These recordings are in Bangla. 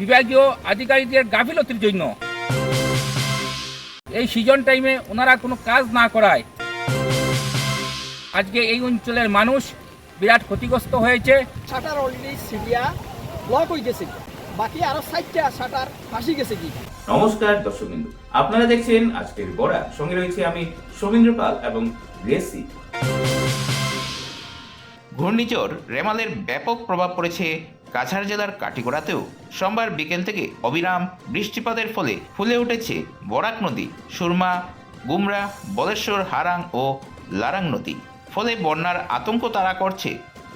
বিভাগীয় আধিকারিকদের গাফিলতির জন্য। এই সিজন টাইমে ওনারা কোনো কাজ না করায়। আজকে এই অঞ্চলের মানুষ বিরাট ক্ষতিগ্রস্ত হয়েছে। শাটার অলরেডি সিরিয়া ব্লক হয়ে গেছে। বাকি আরও সাইডটা শাটার ফাঁসি গেছে কি? নমস্কার দর্শক বিন্দু আপনারা দেখছেন আজকের বড়া। সঙ্গে রয়েছে আমি সৌমেন্দ্র পাল এবং রেসি। ঘূর্ণিঝড় রেমালের ব্যাপক প্রভাব পড়েছে কাছাড় জেলার কাটিগড়াতেও সোমবার বিকেল থেকে অবিরাম বৃষ্টিপাতের ফলে ফুলে উঠেছে বরাক নদী, সুরমা, গুমরা, বলেশ্বর, হারাং ও লারাং নদী। ফলে বন্যার আতঙ্ক তারা করছে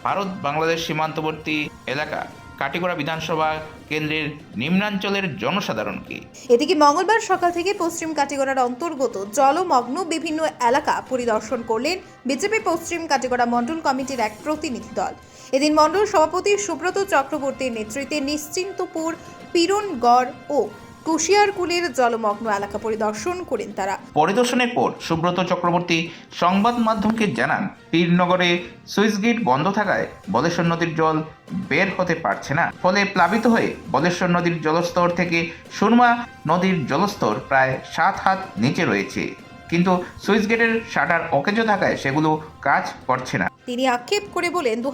ভারত বাংলাদেশ সীমান্তবর্তী এলাকা। কাটিগড়া বিধানসভা কেন্দ্রের নিম্নাঞ্চলের জনসাধারণকে। এদিকে মঙ্গলবার সকাল থেকে পশ্চিম কাটিগড়ার অন্তর্গত জলমগ্ন বিভিন্ন এলাকা পরিদর্শন করলেন বিজেপি পশ্চিম কাটিগড়া মণ্ডল কমিটির এক প্রতিনিধি দল। এদিন মণ্ডল সভাপতি সুব্রত চক্রবর্তীর নেতৃত্বে নিশ্চিন্তপুর, পীরনগড় ও কুশিয়ারকুলের জলমগ্ন এলাকা পরিদর্শন করেন তারা। পরিদর্শনের পর সুব্রত চক্রবর্তী সংবাদ মাধ্যমকে জানান, পীরনগরে সুইচ গেট বন্ধ থাকায় বলেশ্বর নদীর জল বের হতে পারছে না। ফলে প্লাবিত হয়ে বলেশ্বর নদীর জলস্তর থেকে সুরমা নদীর জলস্তর প্রায় সাত হাত নিচে রয়েছে। কিন্তু সুইচ গেটের শাটার অকেজো থাকায় সেগুলো কাজ করছে না। তিনি আক্ষেপ করে বলেন দু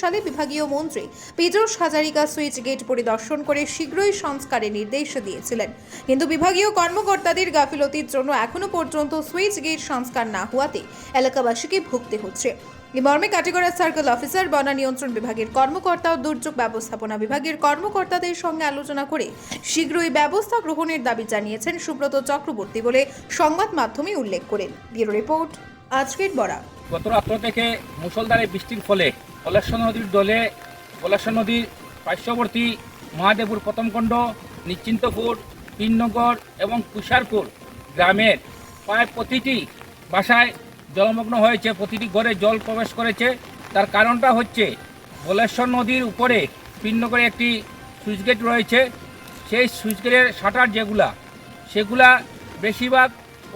সালে বিভাগীয় মন্ত্রী পীযূষ হাজারিকা সুইচ গেট পরিদর্শন করে শীঘ্রই সংস্কারের নির্দেশ দিয়েছিলেন। কিন্তু বিভাগীয় কর্মকর্তাদের গাফিলতির জন্য এখনও পর্যন্ত সুইচ গেট সংস্কার না হওয়াতে এলাকাবাসীকে ভুগতে হচ্ছে। এই মর্মে কাটিগড়া সার্কেল অফিসার, বনা নিয়ন্ত্রণ বিভাগের কর্মকর্তা ও দুর্যোগ ব্যবস্থাপনা বিভাগের কর্মকর্তাদের সঙ্গে আলোচনা করে শীঘ্রই ব্যবস্থা গ্রহণের দাবি জানিয়েছেন সুব্রত চক্রবর্তী বলে সংবাদ মাধ্যমে উল্লেখ করেন। ব্যুরো রিপোর্ট আজকের বরা গত রাত্র থেকে মুসলধারে বৃষ্টির ফলে পলাশ্বর নদীর দলে পলাশ্বর নদীর পার্শ্ববর্তী মহাদেবপুর প্রথমখণ্ড নিশ্চিন্তপুর, পীরনগর এবং কুষারপুর গ্রামের প্রায় প্রতিটি বাসায় জলমগ্ন হয়েছে, প্রতিটি ঘরে জল প্রবেশ করেছে। তার কারণটা হচ্ছে বলেশ্বর নদীর উপরে পীরনগরে একটি সুইচগেট রয়েছে। সেই সুইচগেটের শাটার যেগুলা, সেগুলা বেশিরভাগ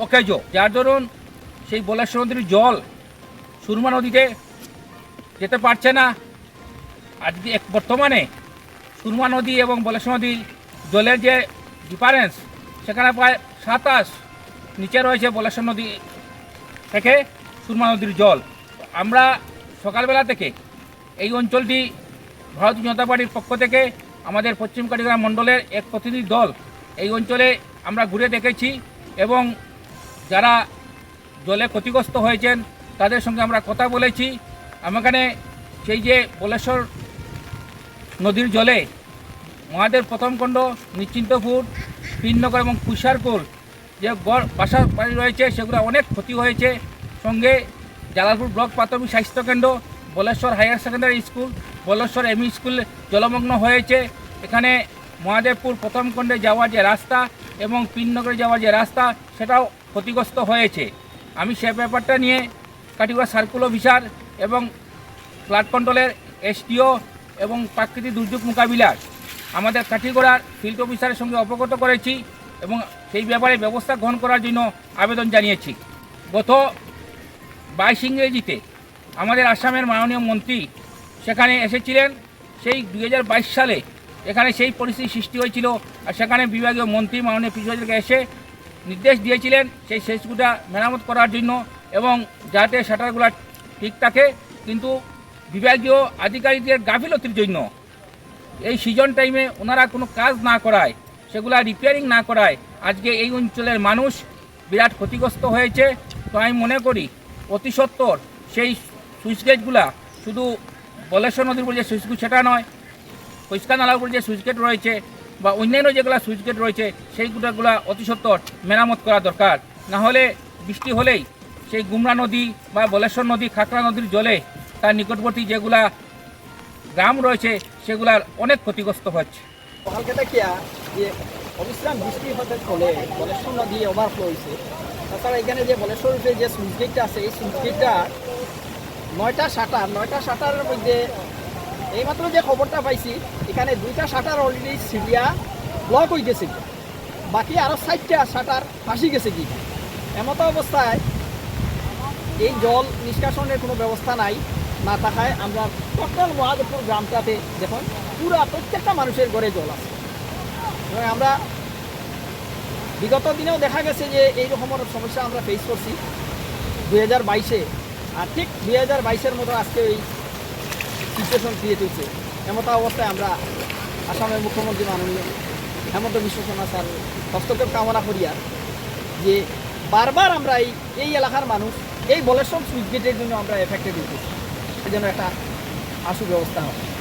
অকেজো। যার দরুন সেই বলেশ্বর নদীর জল সুরমা নদীতে যেতে পারছে না। আজকে বর্তমানে সুরমা নদী এবং বলেশ্বর নদীর জলের যে ডিফারেন্স সেখানে প্রায় সাতাশ নিচে রয়েছে বলেশ্বর নদী থেকে সুরমা নদীর জল। আমরা সকালবেলা থেকে এই অঞ্চলটি ভারতীয় জনতা পার্টির পক্ষ থেকে আমাদের পশ্চিম কাটিগড়া মণ্ডলের এক প্রতিনিধি দল এই অঞ্চলে আমরা ঘুরে দেখেছি এবং যারা জলে ক্ষতিগ্রস্ত হয়েছেন, তাদের সঙ্গে আমরা কথা বলেছি। আমাখানে সেই যে বলেশ্বর নদীর জলে মহাদেব প্রথমখণ্ড নিশ্চিন্তপুর পীরনগর এবং কুষারপুর যে গড় বাসা বাড়ি রয়েছে, সেগুলো অনেক ক্ষতি হয়েছে। সঙ্গে জালালপুর ব্লক প্রাথমিক স্বাস্থ্যকেন্দ্র, Baleshwar higher secondary school, Baleshwar M E school জলমগ্ন হয়েছে। এখানে মহাদেবপুর প্রথম খণ্ডে যাওয়ার যে রাস্তা এবং পীরনগরে যাওয়ার যে রাস্তা, সেটাও ক্ষতিগ্রস্ত হয়েছে। আমি সে ব্যাপারটা নিয়ে কাটিগড়া সার্কুল অফিসার এবং ফ্লাড কন্ট্রোলের এসডিও এবং প্রাকৃতিক দুর্যোগ মোকাবিলার আমাদের কাঠিগড়ার ফিল্ড অফিসারের সঙ্গে অবগত করেছি এবং সেই ব্যাপারে ব্যবস্থা গ্রহণ করার জন্য আবেদন জানিয়েছি। গত বাইশ ইংরেজিতে আমাদের আসামের মাননীয় মন্ত্রী সেখানে এসেছিলেন। সেই দুই হাজার বাইশ সালে এখানে সেই পরিস্থিতি সৃষ্টি হয়েছিল আর সেখানে বিভাগীয় মন্ত্রী মাননীয় পিছুকে এসে নির্দেশ দিয়েছিলেন সেই সেচগুলা মেরামত করার জন্য এবং যাতে শাটারগুলো ঠিক থাকে, কিন্তু বিভাগীয় আধিকারিকদের গাফিলতির জন্য। এই সিজন টাইমে ওনারা কোনো কাজ না করায়, সেগুলা রিপেয়ারিং না করায়, আজকে এই অঞ্চলের মানুষ বিরাট ক্ষতিগ্রস্ত হয়েছে। তো আমি মনে করি অতি সত্বর সেই সুইচ গেটগুলা শুধু বলেশ্বর নদীর উপর যে সুইচ গেট, সেটা নয় পরিষ্কার নালার উপর যে সুইচ গেট রয়েছে বা অন্যান্য যেগুলো সুইচ গেট রয়েছে সেইগুলোগুলা অতি সত্বর মেরামত করা দরকার। না হলে বৃষ্টি হলেই সেই গুমরা নদী বা বলেশ্বর নদী, খাকড়া নদীর জলে তার নিকটবর্তী যেগুলা গ্রাম রয়েছে, সেগুলার অনেক ক্ষতিগ্রস্ত হচ্ছে। যে বৃষ্টি বলেশ্বর নদী তাছাড়া এখানে যে বলেশ্বর যে সুইচ গেটটা আছে, এই সুইচ গেটটা নয়টা শাটার নয়টা শাটারের মধ্যে এইমাত্র যে খবরটা পাইছি এখানে দুইটা শাটার অলরেডি সিরিয়া ব্লক হয়ে গেছে। বাকি আরও সাইডটা শাটার ফাঁসি গেছে কি এমতো অবস্থায় এই জল নিষ্কাশনের কোনো ব্যবস্থা নাই। না থাকায় আমরা টোটাল মহাদেবপুর গ্রামটাতে দেখুন, পুরা প্রত্যেকটা মানুষের ঘরে জল আছে। এবং আমরা বিগত দিনেও দেখা গেছে যে এই রকমের সমস্যা আমরা ফেস করছি। দুই হাজার বাইশে, আর ঠিক দুই হাজার বাইশের মতো আজকে এই সিচুয়েশন ক্রিয়েট হয়েছে। এমতো অবস্থায় আমরা আসামের মুখ্যমন্ত্রী মাননীয় হেমন্ত বিশ্ব শর্মা স্যার হস্তক্ষেপ কামনা করিয়া যে বারবার আমরা এই এই এলাকার মানুষ, এই বলেশ্বর সুইচ গেটের জন্য আমরা এফেক্টেড হইতেছি সেজন্য একটা আশু ব্যবস্থা হয়